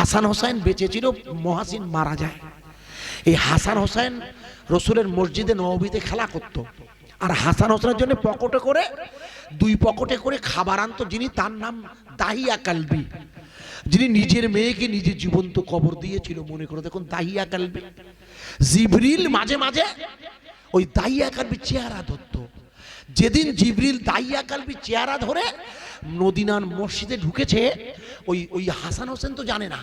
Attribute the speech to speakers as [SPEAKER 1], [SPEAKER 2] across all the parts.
[SPEAKER 1] হাসান হোসেন বেঁচে ছিল মহাসিন মারা যায়। এই হাসান হোসেন রসুলের মসজিদে নবীতে খেলা করত। আর হাসান হোসেনের জন্য পকেটে করে, দুই পকেটে করে খাবার আনতো যিনি, তার নাম দাহিয়া কালবি। যিনি নিজের মেয়েকে নিজের জীবন্ত কবর দিয়েছিল, মনে করে, দেখুন, দাহিয়া কালবি। জিবরিল মাঝে মাঝে ওই দাহিয়া কালবি চেহারা ধরতো। যেদিন জিবরিল দাইয়া কালবি চেহারা ধরে নদিনান মসজিদে ঢুকেছে, ওই ওই হাসান হোসেন তো জানে না।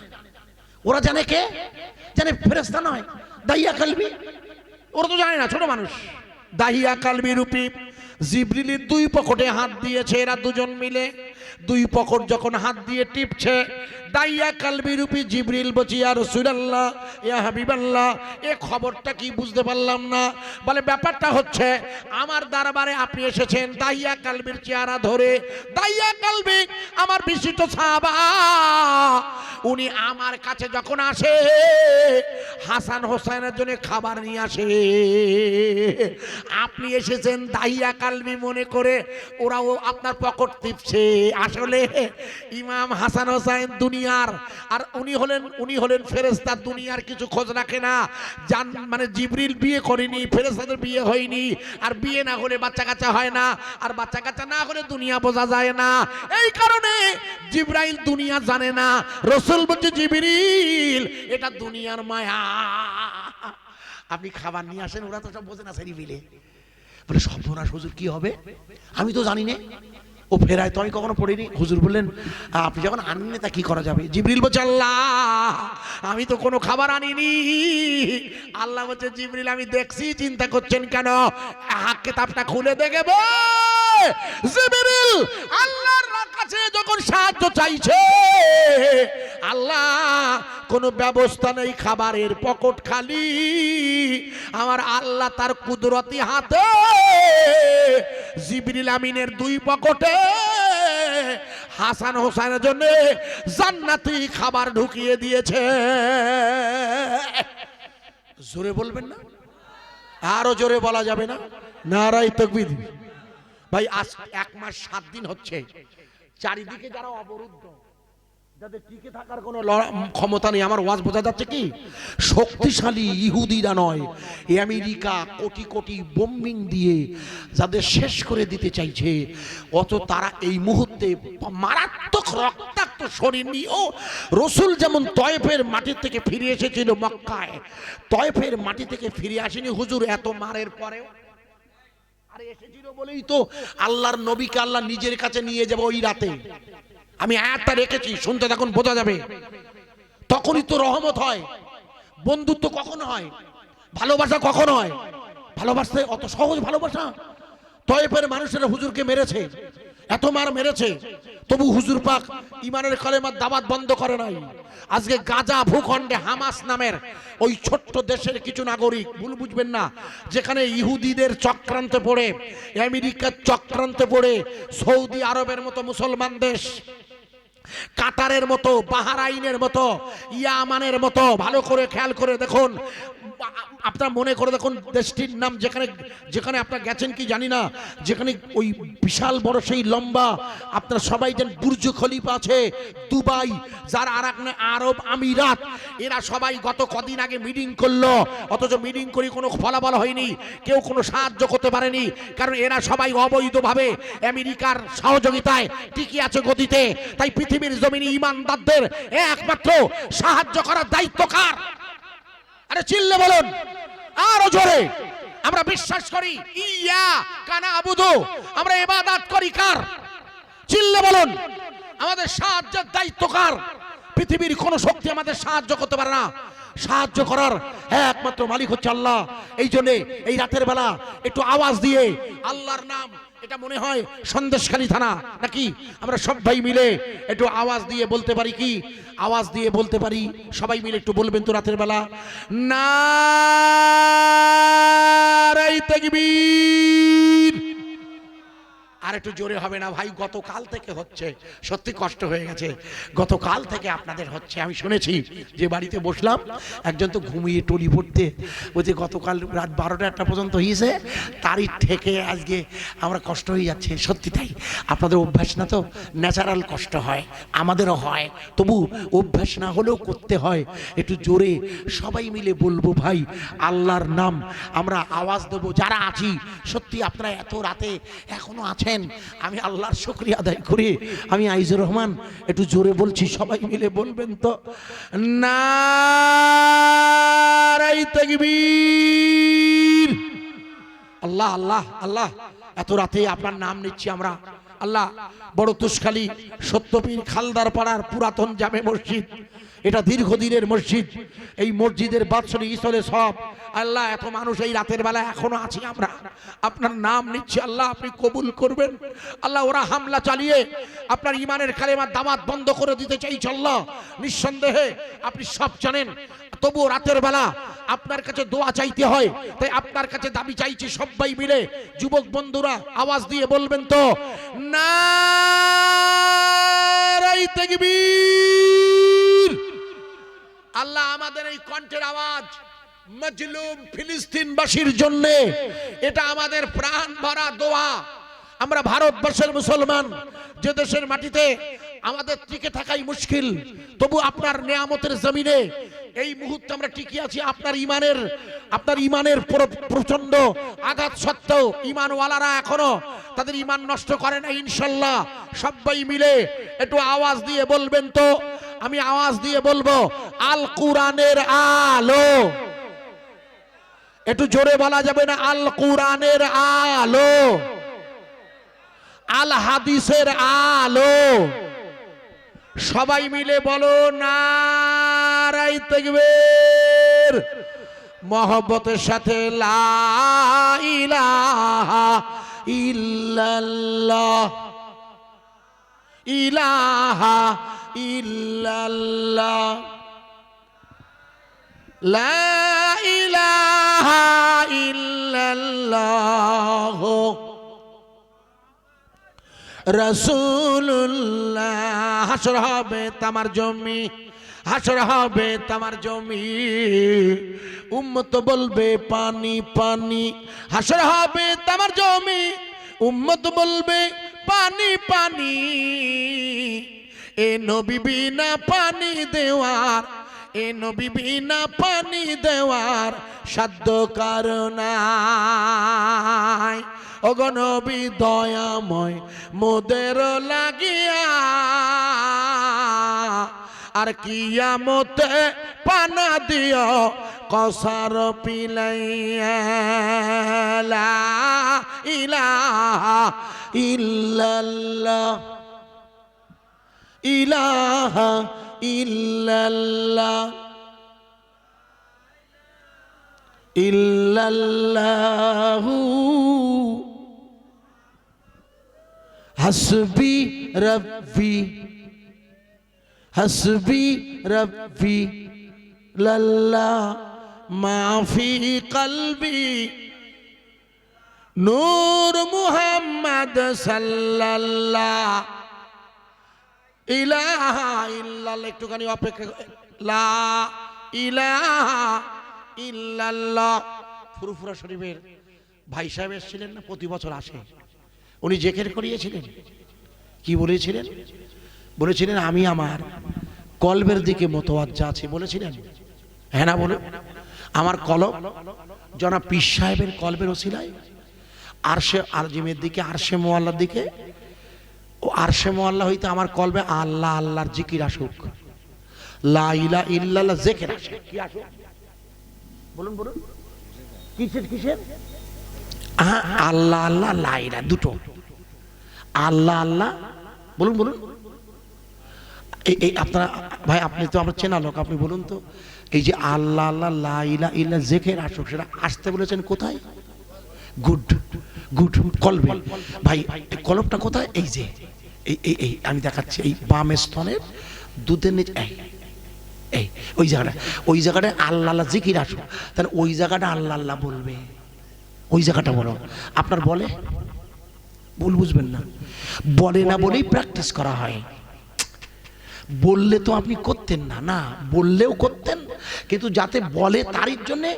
[SPEAKER 1] ওরা জানে কে? জানে ফেরেস্তা নয়, দাহিয়া কালবি। ওরা তো জানে না, ছোট মানুষ। দাহিয়া কালবি রূপী। জিবরিলির দুই পকেটে হাত দিয়েছে, এরা দুজন মিলে। দুই পকট যখন হাত দিয়ে টিপছে দাইয়া কালবি রূপী জিবরিল আর রসুলাল্লাহ, ইয়া হাবিবাল্লাহ, এ খবরটা কি বুঝতে পারলাম না? বলে, ব্যাপারটা হচ্ছে, আমার দরবারে আপনি এসেছেন দাইয়া কালবির চেহারা ধরে। দাইয়া কালবি, আমার বিশিষ্ট সাহাবা, উনি আমার কাছে যখন আসে, হাসান হোসেনের জন্য খাবার নিয়ে আসে। আপনি এসেছেন দাইয়া কালবি মনে করে, ওরাও আপনার পকট টিপছে। আসলে ইমাম হাসান হোসেন দুনিয়ার। আর উনি হলেন উনি হলেন ফেরেস্তা দুনিয়ার কিছু খোঁজ রাখে না। জান মানে জিবরিল বিয়ে করেনি ফেরেস্তাদের বিয়ে হয়নি। আর বিয়ে না হলে বাচ্চা কাচ্চা হয় না। আর বাচ্চা কাচ্চা না হলে দুনিয়া বোঝা যায় না। এই কারণে জিব্রাইল দুনিয়া জানে না। রসুল বলছে, জিবরিল, এটা দুনিয়ার মায়া। আপনি খাবার নিয়ে আসেন, ওরা তো সব বোঝে না সেরি মিলে বলে, সর্বনাশ, হুজুর, কি হবে? আমি তো জানি না। ও ফেরায় তো আমি কখনো পড়িনি। হুজুর বললেন "আ, আপনি যখন আনেন তা কি করা যাবে? জিবরিল বলছে আল্লাহ আমি তো কোনো খাবার আনিনি। আল্লাহ বলছে জিবরিল আমি দেখছি চিন্তা করছেন কেন? হাক কেতাবটা খুলে দেখে জিবরিল আল্লাহর কাছে যখন সাহায্য চাইছে, আল্লাহ, কোনো ব্যবস্থা নেই খাবারের পকট খালি। আমার আল্লাহ তার কুদরতি হাতে জিবরিল আমিনের দুই পকটে হাসান হোসেনের জন্য জান্নাতি খাবার ঢুকিয়ে দিয়েছে। জোরে বলবেন না? আরও জোরে বলা যাবে না? নারাই তকবির। ভাই, আজ এক মাস সাত দিন হচ্ছে। চারিদিকে যারা অবরুদ্ধ, যাদের টিকে থাকার কোনো ক্ষমতা নেই, আমার ওয়াজ বোঝা যাচ্ছে কি? শক্তিশালী নয় আমেরিকা কোটি কোটি বোম্বিং দিয়ে যাদের শেষ করে দিতে চাইছে। তারা এই মুহূর্তে মারাত্মক রক্তাক্ত শরীর নিয়েও রসুল যেমন তয়েফের মাটি থেকে ফিরে এসেছিল মক্কায়, তয়েফের মাটি থেকে ফিরে আসেনি হুজুর, এত মারের পরেও। আরে এসেছিল বলেই তো আল্লাহর নবীকে আল্লাহ নিজের কাছে নিয়ে ওই রাতে। আমি আয়াতটা রেখেছি, শুনতে তখন বোঝা যাবে। তখনই তো রহমত হয়। বন্ধুত্ব কখন হয়? ভালোবাসা কখন হয়? ভালোবাসতে অত সহজ ভালোবাসা? তয়েফের মানুষেরা হুজুরকে মেরেছে। এত মার মেরেছে। তবু হুজুর পাক, ইমানের কলেমার দাবাত বন্ধ করে নাই। আজকে গাজা ভূখণ্ডে হামাস নামের ওই ছোট্ট দেশের কিছু নাগরিক, ভুল বুঝবেন না, যেখানে ইহুদিদের চক্রান্তে পড়ে, আমেরিকার চক্রান্তে পড়ে, সৌদি আরবের মতো মুসলমান দেশ, কাতারের মতো, বাহারাইনের মতো, ইয়ামানের মতো, ভালো করে খেয়াল করে দেখুন আপনার মনে করে দেখুন, দেশটির নাম যেখানে যেখানে আপনার গেছেন কি জানি না, যেখানে ওই বিশাল বড় সেই লম্বা, আপনার সবাই যেন বুর্জ খলিফা আছে, দুবাই, যার আর আরব আমিরাত। এরা সবাই গত কদিন আগে মিটিং করল, অথচ মিটিং করি কোনো ফলাফল হয়নি, কেউ কোনো সাহায্য করতে পারেনি, কারণ এরা সবাই অবৈধভাবে আমেরিকার সহযোগিতায় টিকে আছে গতিতে। তাই পৃথিবীর জমিনে ইমানদারদের একমাত্র সাহায্য করার দায়িত্ব কার? আরে চিল্লে বলুন। আরও জোরে। আমরা বিশ্বাস করি, ইয়া কানা আবুদু। আমরা ইবাদত করি কার? চিল্লে বলুন। আমাদের সাহায্যের দায়িত্ব কার? পৃথিবীর কোন শক্তি আমাদের সাহায্য করতে পারে না। সাহায্য করার একমাত্র মালিক হচ্ছে আল্লাহ। এই জন্যে এই রাতের বেলা একটু আওয়াজ দিয়ে আল্লাহর নাম এটা মনে হয় সন্দেশখালী থানা, নাকি? আমরা সব ভাই মিলে একটু আওয়াজ দিয়ে বলতে পারি কি? আওয়াজ দিয়ে বলতে পারি, সবাই মিলে একটু বলবেন তো রাতের বেলা। না আর একটু জোরে হবে না, ভাই, গতকাল থেকে হচ্ছে, সত্যি কষ্ট হয়ে গেছে। গতকাল থেকে আপনাদের হচ্ছে, আমি শুনেছি যে বাড়িতে বসলাম, একজন তো ঘুমিয়ে টলি পড়তে বলছে গতকাল রাত বারোটা একটা পর্যন্ত হয়েছে, তারই থেকে আজকে আমরা কষ্ট হয়ে যাচ্ছে, সত্যি তাই। আপনাদের অভ্যাস না তো ন্যাচারাল কষ্ট হয়, আমাদেরও হয়। তবু অভ্যাস না হলেও করতে হয়, একটু জোরে সবাই মিলে বলব, ভাই, আল্লাহর নাম আমরা আওয়াজ দেবো, যারা আছি, সত্যি আপনারা এত রাতে এখনও আছেন আমি আল্লাহর শুক্রিয়া আদায় করি। আমি আইজুর রহমান, একটু জোরে বলছি, সবাই মিলে বলবেন তো। তাকবীর। আল্লাহ আল্লাহ আল্লাহ, এত রাতে আপনার নাম নিচ্ছি আমরা। আল্লাহ, বড় তুষখালী সত্যপীর খালদার পাড়ার পুরাতন জামে মসজিদ। এটা দীর্ঘদিনের মসজিদ। এই মসজিদের বাৎসরিক স্থলে সব। আল্লাহ, এত মানুষ এই রাতের বেলা এখনও আছি আমরা। আপনার নাম নিচ্ছি আল্লাহ, আপনি কবুল করবেন। আল্লাহ, ওরা হামলা চালিয়ে আপনার ইমানের কালেমার দামাত বন্ধ করে দিতে চাইছে আল্লাহ। নিঃসন্দেহে, আপনি সব জানেন। তবু রাতের বেলা আপনার কাছে দোয়া চাইতে হয়। তাই আপনার কাছে দাবি চাইছি সবাই মিলে, যুবক বন্ধুরা, আওয়াজ দিয়ে বলবেন তো নারাই তাকবীর। আল্লাহ আমাদের এই কণ্ঠের আওয়াজ মজলুম ফিলিস্তিনবাসীর জন্য। এটা আমাদের প্রাণ ভরা দোয়া। আমরা ভারতবর্ষের মুসলমান, যে দেশের মাটিতে আমাদের টিকে থাকাই মুশকিল, তবু আপনার নেয়ামতের জমিনে এই মুহূর্তে আমরা টিকে আছি আপনার ইমানের আপনার ইমানের প্র- প্রচণ্ড আঘাত সত্ত্বেও ইমানওয়ালারা এখনও তাদের ইমান নষ্ট করে না ইনশাল্লাহ। সবাই মিলে একটু আওয়াজ দিয়ে বলবেন তো আমি আওয়াজ দিয়ে বলব আল কুরআনের আলো। একটু জোরে বলা যাবে না আল কুরআনের আলো। আল হাদিসের আলো। সবাই মিলে বলো নারাই তেগবের মহব্বতের সাথে লা ইলাহা ইল্লাল্লাহ। ইলাহা ইল্লাল্লাহ। লা ইলাহা রসুল্লাহ হাসর হবে তামার জমি, হাসর হবে তামার জমি। উম্মত বলবে, পানি পানি। হাসর হবে তামার জমি, উম্মত বলবে, পানি পানি। এ নবী পানি দেওয়ার, এ নবী পানি দেওয়ার সাধ্য কারণায় অগনবী দয়াময় মোদের লাগিয়া, আর কিয়া কিয়ামতে পানা দিও, কসার পিলাইয়া। লা ইলাহা ইল্লাল্লাহ ইলাহা ইল্লাল্লাহ ইল্লাল্লাহু হাসবি রব্বি হাসবি রব্বি লাল্লাহ মাফি কলবি নূর মুহাম্মদ সাল্লাল্লাহ ইলাহা ইল্লাল্লাহ, একটুখানি অপেক্ষা লা ইলাহা ইল্লাল্লাহ, ফুরফুরা শরীফের ভাই সাহেব এসেছিলেন না, প্রতি বছর আসে। উনি জেকের করিয়েছিলেন। কি বলেছিলেন? বলেছিলেন, আমি আমার কলবের দিকে মতোয়াজ্জা আছে। বলেছিলেন। হ্যাঁ না বলে? আমার কলব জনাব পীর সাহেবের কলবের ওসিলায়, আরশে আরজিমের দিকে, আরশে মোয়াল্লার দিকে ও আরশে মোয়াল্লা হইতে আমার কলবে আল্লাহ, আল্লাহর জিকির আসুক। লা ইলা ইল্লাল্লাহ জেকের আসে কি আসুক? বলুন বলুন। কিসের কিসের? আল্লাহ আল্লাহ লাইলা দুটো। আল্লাহ আল্লাহ, বলুন বলুন। এই এই আপনারা, ভাই, আপনি তো আমার চেনা লোক, আপনি বলুন তো। এই যে আল্লাহ আল্লাহ লাইলা ইল্লা জেকের আসুক, সেটা আসতে বলেছেন কোথায়? গুড। গুড কলবে। ভাই কলবটা কোথায়? এই যে এই এই এই আমি দেখাচ্ছি এই বাম স্তনের দুধের নিচে এই এই ওই জায়গাটা ওই জায়গাটায় আল্লাহ আল্লাহ জিকির আসো তাহলে ওই জায়গাটা আল্লাহ আল্লাহ বলবে। ওই জায়গাটা বলো। আপনার বলে? ভুল বুঝবেন না। বলে না বলেই প্র্যাকটিস করা হয়। বললে তো আপনি করতেন না। না বললেও করতেন কিন্তু যাতে বলে তারই জন্যে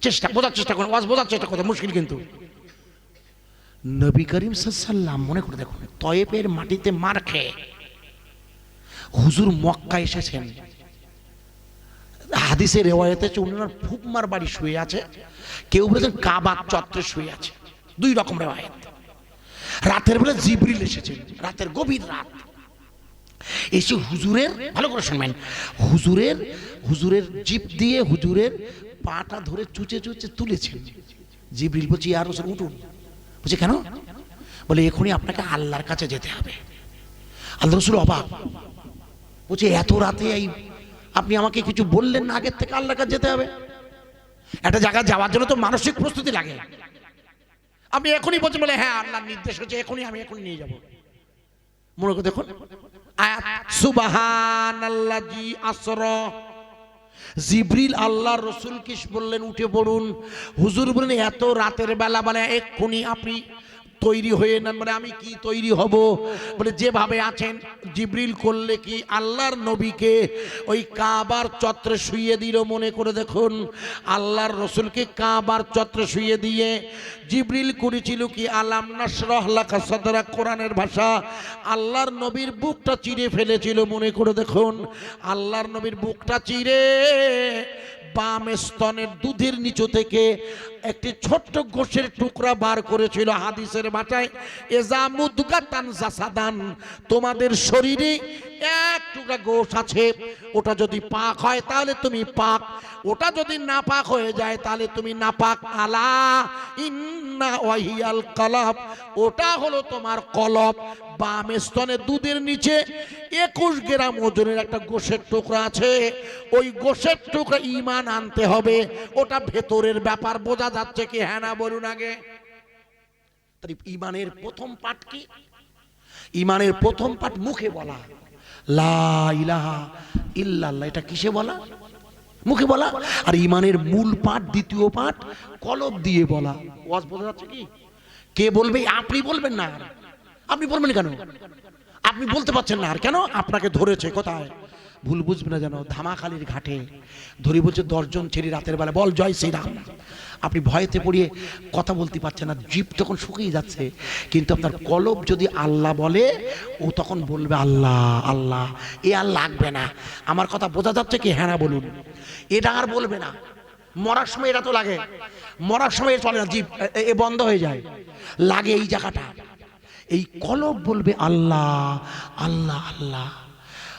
[SPEAKER 1] চেষ্টা বোঝার চেষ্টা করেন। ওয়াজ বোঝার চেষ্টা করতে মুশকিল কিন্তু। নবী করিম সাল্লাম মনে করে দেখুন তয়েবের মাটিতে মার খেয়ে হুজুর মক্কা এসেছেন। হাদিসের রেওয়ায়তে আছে উনার ফুকমার বাড়ি শুয়ে আছে, কেউ বলেছেন কাবার চত্বরে শুয়ে আছে, দুই রকম রেওয়ায়ত। রাতের বেলা জিবরিল এসেছেন রাতের গভীর রাত। এসে হুজুরের, ভালো করে শুনবেন, হুজুরের হুজুরের জিপ দিয়ে হুজুরের পাটা ধরে চুচে চুচে তুলেছেন। জিবরিল বলছি আর উঠুন। বলছে, কেন? বলে, এখনই আপনাকে আল্লাহর কাছে যেতে হবে। আল্লাহ রসুল অবাক। বলছে, এত রাতে এই আপনি আমাকে কিছু বললেন না, আগের থেকে আল্লাহর কাছে যেতে হবে? একটা জায়গায় যাওয়ার জন্য তো মানসিক প্রস্তুতি লাগে। আপনি এখনই বলছেন, বলে হ্যাঁ আল্লাহর নির্দেশ হচ্ছে, এখনই আমি এখনই নিয়ে যাব। মনে করে দেখুন, আয়াত সুবাহান আল্লাহি আসরা জিব্রিল আল্লাহ রসুল কিস বললেন, উঠে পড়ুন। হুজুর বলেন এত রাতের বেলা মানে এক্ষুনি আপনি তৈরি হয়ে নেন মানে আমি কি তৈরি হব? বলে যেভাবে আছেন, জিব্রিল করলে কি আল্লাহর নবীকে ওই কাবার চত্রে শুইয়ে দিল মনে করে দেখুন? আল্লাহর রসুলকে কাবার চত্রে শুইয়ে দিয়ে জিব্রিল করেছিল কি, আলাম নাসরাহ লাকা সাদরা, কোরআনের ভাষা। আল্লাহর নবীর বুকটা চিরে ফেলেছিল মনে করে দেখুন। আল্লাহর নবীর বুকটা চিরে বাম স্তনের দুধের নিচু থেকে একটি ছোট্ট গোশের টুকরা বার করেছিল হাদিসের ভাষায়, এজা মুদগাতান জাসাদান, তোমাদের শরীরে এক টুকরা গোশ আছে, ওটা যদি পাক হয় তাহলে তুমি পাক, ওটা যদি না পাক হয়ে যায় তাহলে তুমি না পাক আলা ইন্না ওয়াহিয়াল কলব, ওটা হলো তোমার কলব, বাম স্তনে দুধের নিচে একুশ গ্রাম ওজনের একটা গোশের টুকরা আছে, ওই গোশের টুকরা ইমান আনতে হবে, ওটা ভেতরের ব্যাপার বোঝা যাচ্ছে কি? হ্যাঁ না, বলুন আগে। ইমানের প্রথম পাঠ কি? ইমানের প্রথম পাঠ মুখে বলা। লা ইলাহা ইল্লাল্লাহ, এটা কিসে বলা? মুখে বলা। আর ইমানের মূল পাঠ, দ্বিতীয় পাঠ, কলব দিয়ে বলা। ওয়াজ বোঝা যাচ্ছে কি? কে বলবে? আপনি বলবেন না আপনি বলবেন কেন? আপনি বলতে পারছেন না আর। কেন? আপনাকে ধরেছে কোথায়? ভুল বুঝবে না যেন, ধামাখালির ঘাটে। ধরি বলছে দশজন ছেড়ে রাতের বেলা, বল জয় সেই শ্রীরাম। আপনি ভয়েতে পড়িয়ে কথা বলতে পারছেন না জিপ তখন শুকিয়ে যাচ্ছে। কিন্তু আপনার কলব যদি আল্লাহ বলে, ও তখন বলবে, আল্লাহ আল্লাহ, এ আর লাগবে না। আমার কথা বোঝা যাচ্ছে কি? হ্যাঁ না, বলুন। এটা আর বলবে না। মরার সময় এটা তো লাগে। মরার সময় চলে না এ- এ বন্ধ হয়ে যায়। লাগে এই জায়গাটা। এই কলব বলবে, আল্লাহ আল্লাহ আল্লাহ।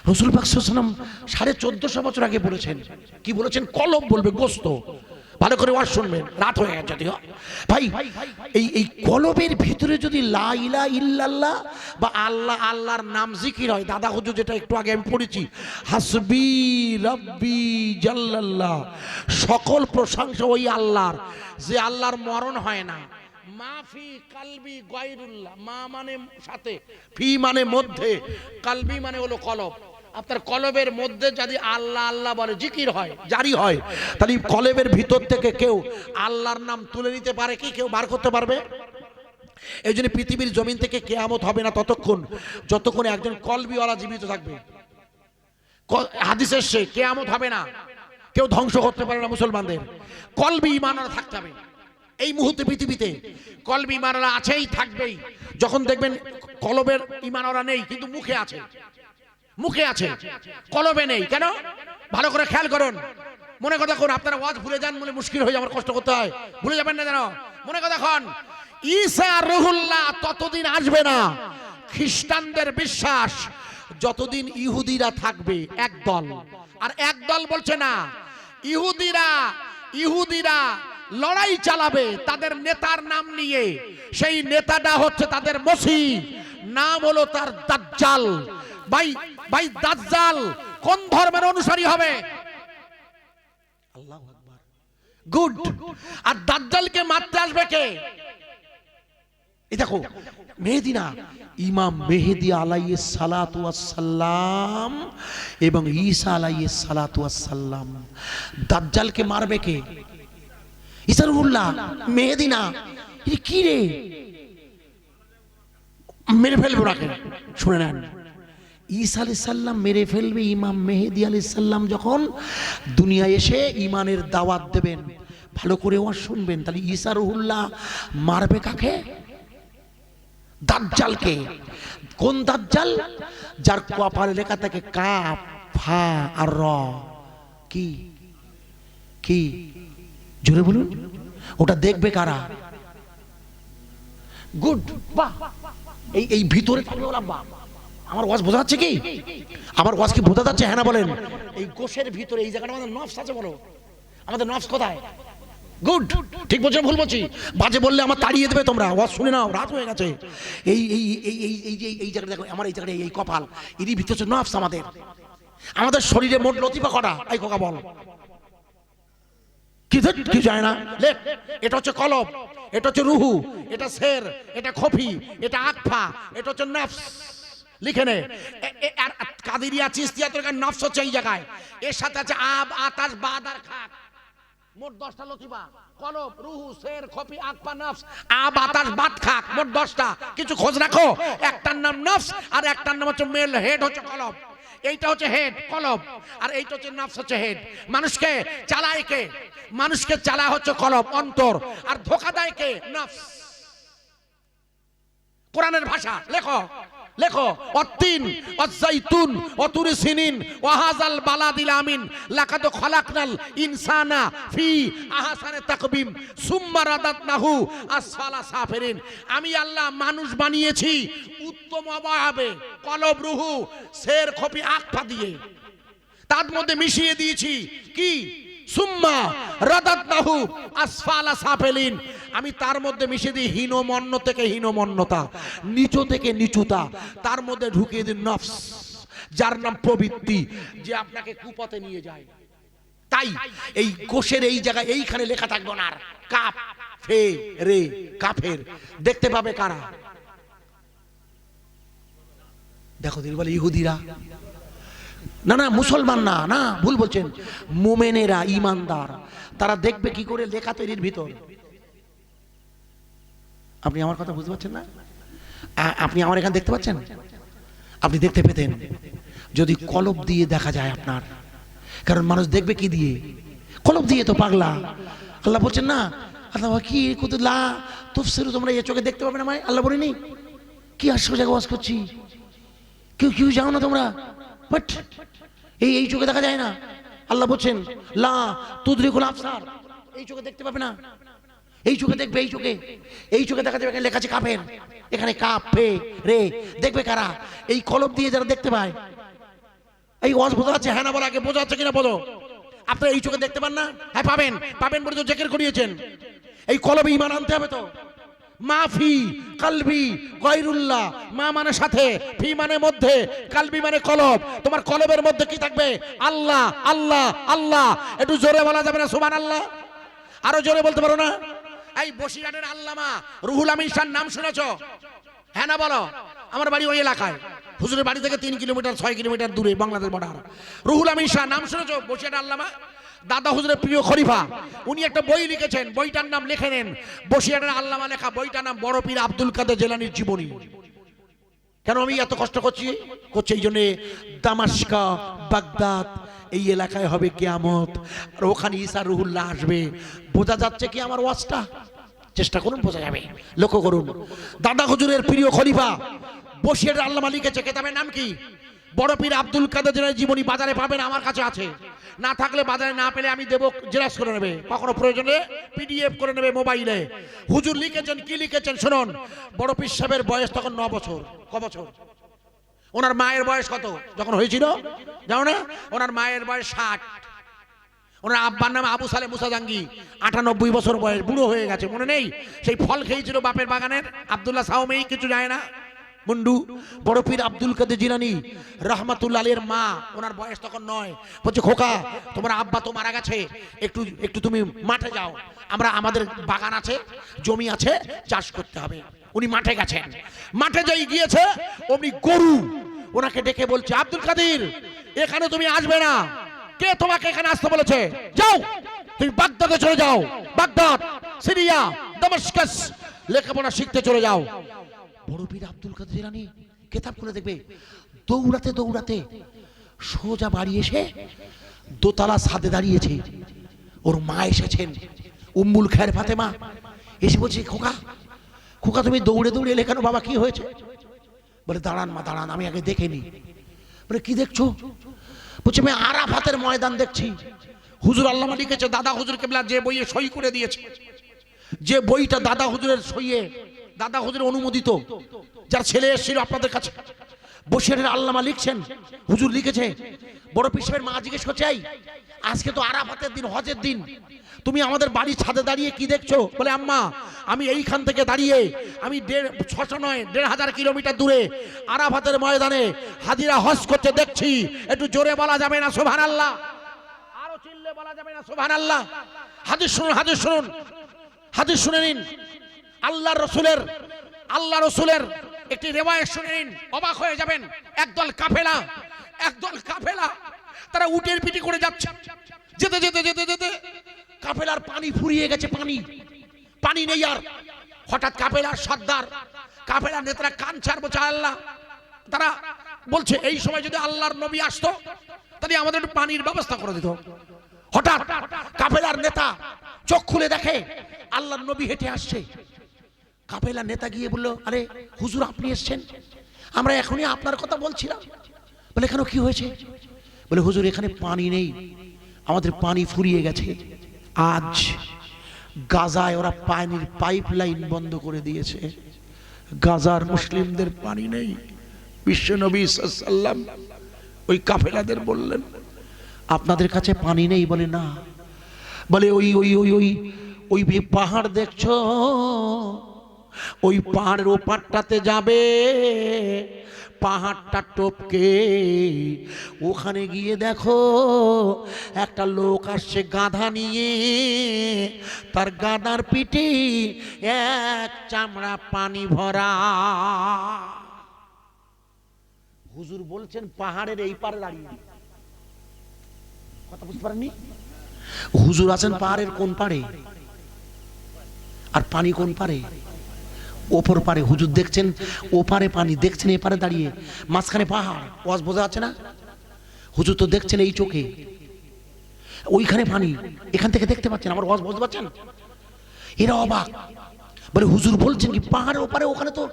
[SPEAKER 1] রসুল পাকসালাম সাড়ে চোদ্দশো বছর আগে বলেছেন, কি বলেছেন? কলব বলবে গোস্ত। ভালো করে ওয়াজ শুনবেন, রাত হয়ে গেছে যদিও। ভাই, এই এই কলবের ভিতরে যদি লা ইলা ইল্লাল্লাহ বা আল্লাহ, আল্লাহর নাম জিকির হয়, দাদা হুজুর যেটা একটু আগে আমি পড়েছি, হাসবি রব্বি জাল্লাল্লাহ। সকল প্রশংসা ওই আল্লাহর, যে আল্লাহর মরণ হয় না। মাফি কালবি গয়রুল্লাহ, মা মানে সাথে, ফি মানে মধ্যে, কালবি মানে হলো কলব আপনার কলবের মধ্যে যদি আল্লাহ আল্লাহ বলে, জিকির হয়, জারি হয়, তাহলে কলবের ভিতর থেকে কেউ আল্লাহর নাম তুলে নিতে পারে কি? কেউ বার করতে পারবে? এই জন্য পৃথিবীর জমিন থেকে কেয়ামত হবে না ততক্ষণ, যতক্ষণ একজন কলবিওয়ালা জীবিত থাকবে। হাদিসের সে কেয়ামত হবে না। কেউ ধ্বংস করতে পারে না মুসলমানদের। কলবি ইমানারা থাকতে হবে। এই মুহূর্তে পৃথিবীতে কলবি ইমানারা আছেই, থাকবেই। যখন দেখবেন কলবের ইমানারা নেই, কিন্তু মুখে আছে। মুখে আছে কলবে নেই, কেন? ভালো করে খেয়াল করুন। মনে কথা কোন আপনারা ওয়াজ ভুলে যান বলে মুশকিল হয়ে আমার কষ্ট করতে হয়। ভুলে যাবেন না যেন। মনে কথা খন ঈসা রুহুল্লাহ ততদিন আসবে না। খ্রিস্টানদের বিশ্বাস, যতদিন ইহুদিরা থাকবে, একদল। আর একদল বলছে না, ইহুদিরা ইহুদিরা লড়াই চালাবে তাদের নেতার নাম নিয়ে। সেই নেতাটা হচ্ছে তাদের মসি নাম হলো তার দাজ্জাল। ভাই ভাই দাজ্জাল কোন ধর্মের অনুসারী হবে? আল্লাহু আকবার। গুড। আর দাজ্জালকে মারতে আসবে কে? এই দেখো মেহেদিনা ইমাম মেহেদি আলাইয়ে সালাতু সাল্লাম এবং ঈসা আলাইয়ে সালাতু সাল্লাম দাজ্জালকে মারবে কে? ইসারুল্লাহ মেহেদিনা এটা কি রে? মেরে ফেলব ওনাকে শুনে নেন। ঈসা আলি সাল্লাম মেরে ফেলবে ইমাম মেহেদি আলি সাল্লাম যখন দুনিয়ায় এসে ইমানের দাওয়াত দেবেন, ভালো করে ওয়াজ শুনবেন। তাহলে ঈসা রুহুল্লাহ মারবে কাকে? দাজ্জালকে। কোন দাজ্জাল? যার কপালে লেখা থাকে কাপ ফা আর র। কি? কি? জোরে বলুন। ওটা দেখবে কারা? গুড, বাহ। এই এই ভিতরে থাকবে ওরা বাহ আমার ওয়াজ বোঝা যাচ্ছে কি? আমার ওয়াজ কি বোঝা যাচ্ছে? হ্যাঁ না বলেন। এই কোষের ভিতরে এই জায়গাটা আমাদের নফস আছে বলো। আমাদের নফস কোথায়? গুড ঠিক বলছো ভুল বলছি? বাজে বললে আমার তাড়িয়ে দেবে তোমরা। ওয়াজ শুনে নাও রাত হয়ে গেছে। এই এই এই এই এই যে এই জায়গাটা দেখো আমার এই জায়গাটা এই কপাল। এরই ভিতরে হচ্ছে নফস আমাদের। আমাদের শরীরে মোট লতিফা কটা? এই কোকা বল। কি ধুর, কি যায় না? লেখ। এটা হচ্ছে কলব এটা হচ্ছে রুহু এটা শের এটা খফি এটা আকফা এটা হচ্ছে নফস। লিখে নে। আর কাদিরিয়া চিস্তিয়া তোর নফস হচ্ছে এই জায়গায়। এর সাথে আছে আব, আতাস, বাদ আর খাক। মোট দশটা লতিফা। কলব রুহু, শের, খফি, আকফা, নফস। আব, আতাস, বাদ খাক, মোট দশটা। কিছু খোঁজ রাখো। একটার নাম নফস আর একটার নাম হচ্ছে মেল, হেড হচ্ছে কলব এইটা হচ্ছে হেড কলব আর এইটা হচ্ছে নফস হচ্ছে হেড। মানুষকে চালায় কে? মানুষকে চালা হচ্ছে কলব অন্তর। আর ধোকা দেয় কে? নফস। কোরআনের ভাষা, লেখো। লেখো, অত্তিন, অজাইতুন অতুরি সিনিন ওয়াহাজাল বালাদিল আমিন, লাকাদ খলাকনাল ইনসানা ফি আহসানে তাকবিম, সুম্মা রাদাতনাহু আসফালা সাফিরিন। আমি আল্লাহ মানুষ বানিয়েছি উত্তম অবয়বে, কলব রুহু, শের খপি আকফা দিয়ে। তার মধ্যে মিশিয়ে দিয়েছি কি? সুম্মা রাদাতনাহু আসফালা সাফেলিন। আমি তার মধ্যে মিশিয়ে দিই হীনমন্য থেকে হীনমন্যতা, নিচু থেকে নিচুতা। তার মধ্যে ঢুকিয়ে দিই নফস, যার নাম প্রবৃত্তি, যে আপনাকে কুপথে নিয়ে যায়। তাই এই কোষের এই জায়গায় এইখানে লেখা থাকবে না কাপ ফে রে কাফের। দেখতে পাবে কারা? দেখো বলে ইহুদিরা না না, মুসলমান না না, ভুল বলছেন। মোমেনেরা ইমানদার তারা দেখবে কি করে? লেখা তৈরির ভিতর। আপনি আমার কথা বুঝতে পারছেন না? আপনি আমার এখানে দেখতে পাচ্ছেন? আপনি দেখতে পেতেন। যদি কলব দিয়ে দেখা যায় আপনার। কারণ মানুষ দেখবে কি দিয়ে? কলব দিয়ে তো পাগলা। আল্লাহ বলছেন, না, আল্লাহ কি কত লা তফসির, তোমরা এ চোখে দেখতে পাবে না আমায় আল্লাহ বলিনি। কি আসো জায়গা ওয়াজ করছি। কেউ কেউ যাও না তোমরা। বাট এই এই চোখে দেখা যায় না। আল্লাহ বলছেন, লা তুদরিকুল আফসার এই চোখে দেখতে পাবে না। এই চোখে দেখবে, এই চোখে। এই চোখে দেখা যাবে, এখানে লেখা আছে কাপের এখানে কাপ ফে, রে, দেখবে কারা? এই কলম দিয়ে যারা দেখতে পায়, এই ওয়াজ বোঝা যাচ্ছে হ্যাঁ না বলো, আগে বোঝা যাচ্ছে কিনা বলো। আপনারা এই চোখে দেখতে পান না? হ্যাঁ পাবেন। পাবেন বলে তো জেকের করিয়েছেন। এই কলবে ইমান আনতে হবে তো। মাফি, কালবি, গয়রুল্লাহ, মা মানে সাথে, ফি মানে মধ্যে, কালবি মানে কলব। তোমার কলবের মধ্যে কি থাকবে? আল্লাহ আল্লাহ আল্লাহ। একটু জোরে বলা যাবে না সুমান আল্লাহ আরও জোরে বলতে পারো না? এই বসিরহাটের আল্লামা রুহুল আমিন শাহ নাম শুনেছো? হ্যাঁ না বলো? আমার বাড়ি ওই এলাকায়। হুজুরের বাড়ি থেকে তিন কিলোমিটার, ছয় কিলোমিটার দূরে, বাংলাদেশ বর্ডার। রুহুল আমিন শাহ নাম শুনেছো? বসিরহাটের আল্লামা? দাদা হুজুরের প্রিয় খলিফা, উনি একটা বই লিখেছেন, বইটার নাম লিখে নেন। বসিরহাটের আল্লামা লেখা বইটার নাম বড় পীর আব্দুল কাদের জেলানির জীবনী। কেন আমি এত কষ্ট করছি? করছি এই জন্যে দামাস্কা, বাগদাদ, এই এলাকায় হবে কেয়ামত, আর ওখানে ইসা রুহুল্লাহ আসবে। বোঝা যাচ্ছে কি আমার ওয়াজটা? চেষ্টা করুন, বোঝা যাবে। লক্ষ্য করুন। দাদা হুজুরের প্রিয় খলিফা বসিয়ের আল্লামা লিখেছে, কেতাবের নাম কি? বড় পীর আব্দুল কাদের জীবনী বাজারে পাবেন, আমার কাছে আছে। না থাকলে বাজারে না পেলে আমি দেবো জেরাস করে নেবে। কখনো প্রয়োজনে পিডিএফ করে নেবে মোবাইলে। হুজুর লিখেছেন, কি লিখেছেন শুনুন। বড় পীর সাহেবের বয়স তখন ন বছর, ক বছর? ওনার মায়ের বয়স কত? যখন হয়েছিল? জানো না? ওনার মায়ের বয়স ষাট। ওনার আব্বার নাম আবু সালে মুসাজাঙ্গি আটানব্বই বছর বয়স, বুড়ো হয়ে গেছে, মনে নেই? সেই ফল খেয়েছিল বাপের বাগানের, আবদুল্লাহ সাহমেই কিছু যায় না? মুন্ডু, বড় পীর আব্দুল কাদের জিলানি, রহমাতুল্লাহ আলীর মা, ওনার বয়স তখন নয়। বলছে, খোকা, তোমার আব্বা তো মারা গেছে, একটু একটু তুমি মাঠে যাও। আমরা, আমাদের বাগান আছে, জমি আছে, চাষ করতে হবে। উনি মাঠে গেছেন। মাঠে যাই গিয়েছে, অমনি গরু ওনাকে ডেকে বলছে, আব্দুল কাদির, এখানে তুমি আসবে না। কে তোমাকে এখানে আসতে বলেছে? যাও। তুমি বাগদাদে চলে যাও। বাগদাদ, সিরিয়া, দামাস্কাস, লেখাপড়া শিখতে চলে যাও। বড় পীর আব্দুল কাদের জিলানি কেতাব খুলে দেখবে। দৌড়াতে দৌড়াতে সোজা বাড়ি এসে দোতলা ছাদে দাঁড়িয়েছে। ওর মা এসেছেন, উম্মুল খের ফাতেমা। এসে বলছে, খোকা খোকা, তুমি দৌড়ে দৌড়ে এলে কেন বাবা, কি হয়েছে? বলে, দাঁড়ান মা, দাঁড়ান, আমি আগে দেখে নি বলে, কি দেখছ? বলছে, আমি আরাফাতের ময়দান দেখছি। হুজুর আল্লামা লিখেছে, দাদা হুজুর কেবলা যে বইয়ে সই করে দিয়েছে। যে বইটা দাদা হুজুরের সইয়ে দাদা হুজুর অনুমোদিত। যার ছেলে এসেছিল আপনাদের কাছে। বসিরের আল্লামা লিখছেন। হুজুর লিখেছে বড় পিসের মা জিজ্ঞেস করছে "এই, আজকে তো আরাফাতের দিন হজের দিন। তুমি আমাদের বাড়ির ছাদে দাঁড়িয়ে কি দেখছ? বলে আম্মা আমি এইখান থেকে দাঁড়িয়ে আমি দেড় ছশো নয় দেড় হাজার কিলোমিটার দূরে আরাফাতের ময়দানে হাজিরা হজ করতে দেখছি। একটু জোরে বলা যাবে না সোভান আল্লাহ আরও চিল্লে বলা যাবে না সোভান আল্লাহ হাদিস শুনুন হাদিস শুনুন। হাদিস শুনে নিন। আল্লাহ রসুলের আল্লাহ রসুলের একটি রেওয়ায় শুনে নিন, অবাক হয়ে যাবেন। একদল কাফেলা একদল কাফেলা, তারা উটের পিটি করে যাচ্ছে। যেতে যেতে যেতে যেতে কাফেলার পানি ফুরিয়ে গেছে, পানি। পানি নেই আর। হঠাৎ কাফেলার সর্দার, কাফেলার নেতারা কান ছাড়বো, চায় আল্লাহ। তারা বলছে, এই সময় যদি আল্লাহর নবী আসতো, তাহলে আমাদের একটু পানির ব্যবস্থা করে দিত। হঠাৎ কাফেলার নেতা চোখ খুলে দেখে, আল্লাহর নবী হেঁটে আসছে। কাফেলার নেতা গিয়ে বলল, আরে, হুজুর আপনি এসছেন? আমরা এখনই আপনার কথা বলছিলাম। বলে, কেন, কি হয়েছে? বলে, হুজুর, এখানে পানি নেই। আমাদের পানি ফুরিয়ে গেছে। আজ গাজায় ওরা পানির পাইপ লাইন বন্ধ করে দিয়েছে। গাজার মুসলিমদের পানি নেই। বিশ্ব নবী সাল্লাম ওই কাফেলাদের বললেন, আপনাদের কাছে পানি নেই? বলে, না। বলে, ওই ওই ওই ওই ওই পাহাড় দেখছ? ওই পাহাড়ের ওপারটাতে যাবে। পাহাড়টা টপকে। ওখানে গিয়ে দেখো একটা লোক আসছে গাধা নিয়ে। তার গাধার পিঠে এক চামড়া পানি ভরা। হুজুর বলছেন, পাহাড়ের এই পারে দাঁড়িয়ে কথা বুঝতে পারেননি? হুজুর আছেন পাহাড়ের কোন পারে আর পানি কোন পারে ওপর পারে হুজুর দেখছেন, ওপারে পানি দেখছেন, এপারে দাঁড়িয়ে। মাঝখানে পাহাড়, ওয়াজ বোঝা যাচ্ছে না? হুজুর তো দেখছেন এই চোখে। ওইখানে পানি, এখান থেকে দেখতে পাচ্ছেন আমার ওয়াজ বুঝতে পারছেন? এরা অবাক। বলে, হুজুর বলছেন কি, পাহাড়ের ওপারে, ওখানে তো,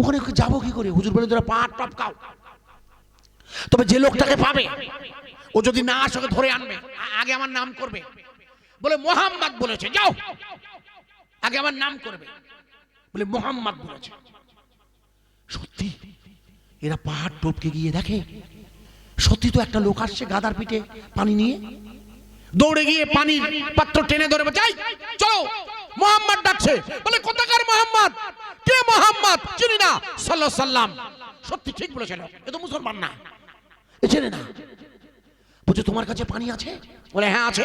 [SPEAKER 1] ওখানে যাব কি করে? হুজুর বলে, তোরা পাহাড় টপকাও। তবে যে লোকটাকে পাবে, ও যদি না আসে ধরে আনবে আগে আমার নাম করবে। বলে, মোহাম্মদ বলেছে, যাও। আগে আমার নাম করবে। বলে মোহাম্মদ বলেছে। সত্যি? এরা পাহাড় টপকে গিয়ে দেখে? সত্যি তো একটা লোক আসছে গাদার পিঠে পানি নিয়ে? দৌড়ে গিয়ে পানির পাত্র টেনে ধরে "এই, চলো মোহাম্মদ ডাকছে। বলে কোথাকার মোহাম্মদ? কে মোহাম্মদ? চিনি না। সাল্লাহ সাল্লাম সত্যি ঠিক বলেছিল এ তো মুসলমান না। এ চেনে না। বলছে তোমার কাছে পানি আছে? বলে হ্যাঁ আছে।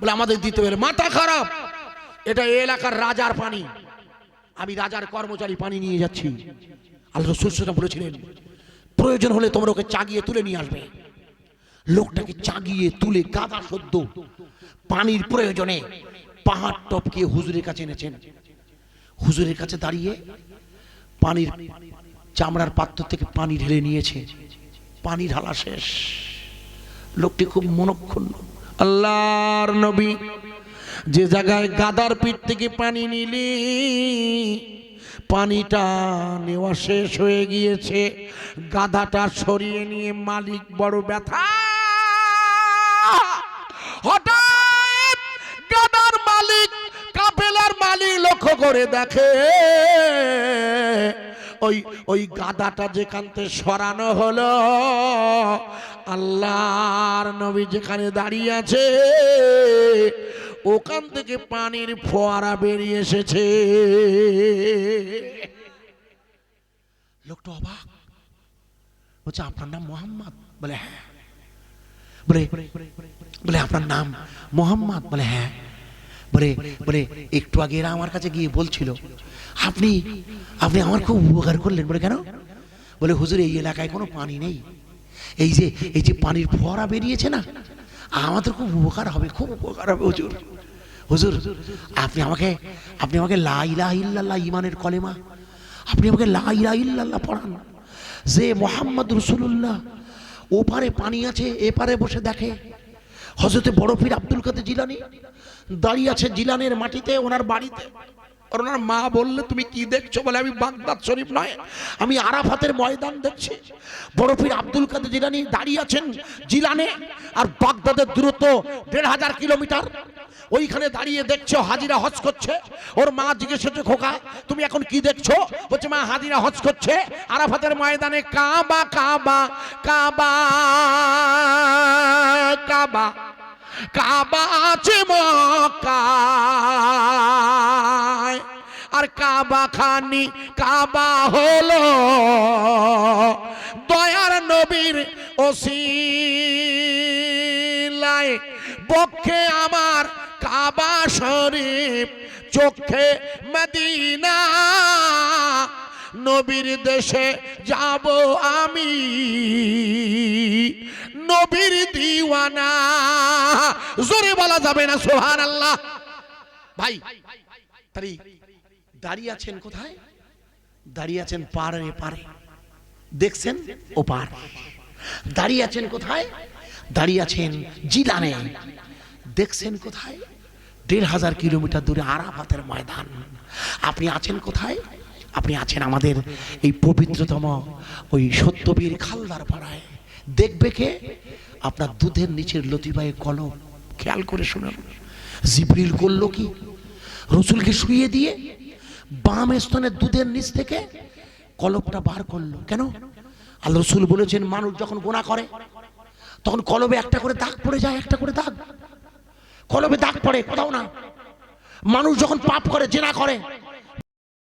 [SPEAKER 1] বলে আমাদের দিতে হবে মাথা খারাপ। এটা এলাকার রাজার পানি। আমি রাজার কর্মচারী পানি নিয়ে যাচ্ছি। আল্লাহ সাল্লাম বলেছিলেন, প্রয়োজন হলে তোমরা ওকে চাগিয়ে তুলে নিয়ে আসবে। লোকটাকে চাগিয়ে তুলে গাদা সদ্য পানির প্রয়োজনে পাহাড় টপকে হুজুরের কাছে এনেছেন। হুজুরের কাছে দাঁড়িয়ে পানির চামড়ার পাত্র থেকে পানি ঢেলে নিয়েছে। পানি ঢালা শেষ। লোকটি খুব মনক্ষুণ্ণ, আল্লাহর নবী যে জায়গায় গাদার পিঠ থেকে পানি নিলি, পানিটা নেওয়া শেষ হয়ে গিয়েছে। গাধাটা সরিয়ে নিয়ে মালিক বড় ব্যথা। হঠাৎ গাদার মালিক কাপেলার মালিক লক্ষ্য করে দেখে, ওই ওই গাদাটা যেখান থেকে সরানো হলো, আল্লাহর নবী যেখানে দাঁড়িয়ে আছে ওখান থেকে পানির ফোয়ারা বেরিয়ে এসেছে। লোকটা অবাক। বলছে, আপনার নাম মোহাম্মদ? বলে হ্যাঁ। বলে আপনার নাম মোহাম্মদ? বলে হ্যাঁ। বলে বলে, একটু আগে এরা আমার কাছে গিয়ে বলছিল, আপনি আপনি আমার খুব উপকার করলেন। বলে, কেন? বলে, হুজুর, এই এলাকায় কোনো পানি নেই। এই যে এই যে পানির ফোয়ারা বেরিয়েছে না আমাদের খুব উপকার হবে, খুব উপকার হবে, হুজুর। হুজুর, আপনি আমাকে আপনি আমাকে লা ইলাহা ইল্লাল্লাহ ইমানের কলেমা, আপনি আমাকে লাইলা ইল্লাল্লাহ পড়ান। যে মোহাম্মদ রসুল্লাহ ওপারে পানি আছে, এপারে বসে দেখে। হজরতে বড় পীর আব্দুল কাদের জিলানি দাঁড়িয়ে আছে জিলানের মাটিতে, ওনার বাড়িতে। ওনার মা বললে, তুমি কি দেখছ? বলে, আমি বাগদাদ শরীফ নয়, আমি আরাফাতের ময়দান দেখছি। বড় পীর আব্দুল কাদের জিলানি দাঁড়িয়ে আছেন জিলানে আর বাগদাদের দূরত্ব দেড় হাজার কিলোমিটার। ওইখানে দাঁড়িয়ে দেখছ, হাজিরা হজ করছে। ওর মা জিজ্ঞেস করছে, খোকা, তুমি এখন কি দেখছ? বলছে, মা, হাজিরা হজ করছে। আরাফাতের ময়দানে কাবা কাবা কাবা কাবা কাবা আছে মক্কায়। আর কাবা খানি কাবা হলো দয়ার নবীর ওসিলায় পক্ষে আমার কাবা শরীফ, চোখে মদিনা। নবীর দেশে যাব আমি। নবীর দিওয়ানা। জোরে বলা যাবে না সোহান আল্লাহ ভাই তারি দাঁড়িয়ে আছেন কোথায়? দাঁড়িয়ে আছেন পারে পারে দেখছেন? ও পার দাঁড়িয়ে আছেন কোথায়? দাঁড়িয়ে আছেন জিলানে। দেখছেন কোথায়? দেড় হাজার কিলোমিটার দূরে আরাফাতের ময়দান। আপনি আছেন কোথায়? আপনি আছেন আমাদের এই পবিত্রতম ওই সত্যবীর খালদার পাড়ায়। দেখবে কে? আপনার দুধের নিচের লতিবায়ে কলম। খেয়াল করে শুনুন। জিবরিল করল কি? রসুলকে শুয়ে দিয়ে বাম স্তনের দুধের নিচ থেকে কলবটা বার করল। কেন? আল্লাহ রসুল বলেছেন, মানুষ যখন গোনা করে তখন কলবে একটা করে দাগ পড়ে যায়, একটা করে দাগ। কলবে দাগ পড়ে, কোথাও না। মানুষ যখন পাপ করে, জেনা করে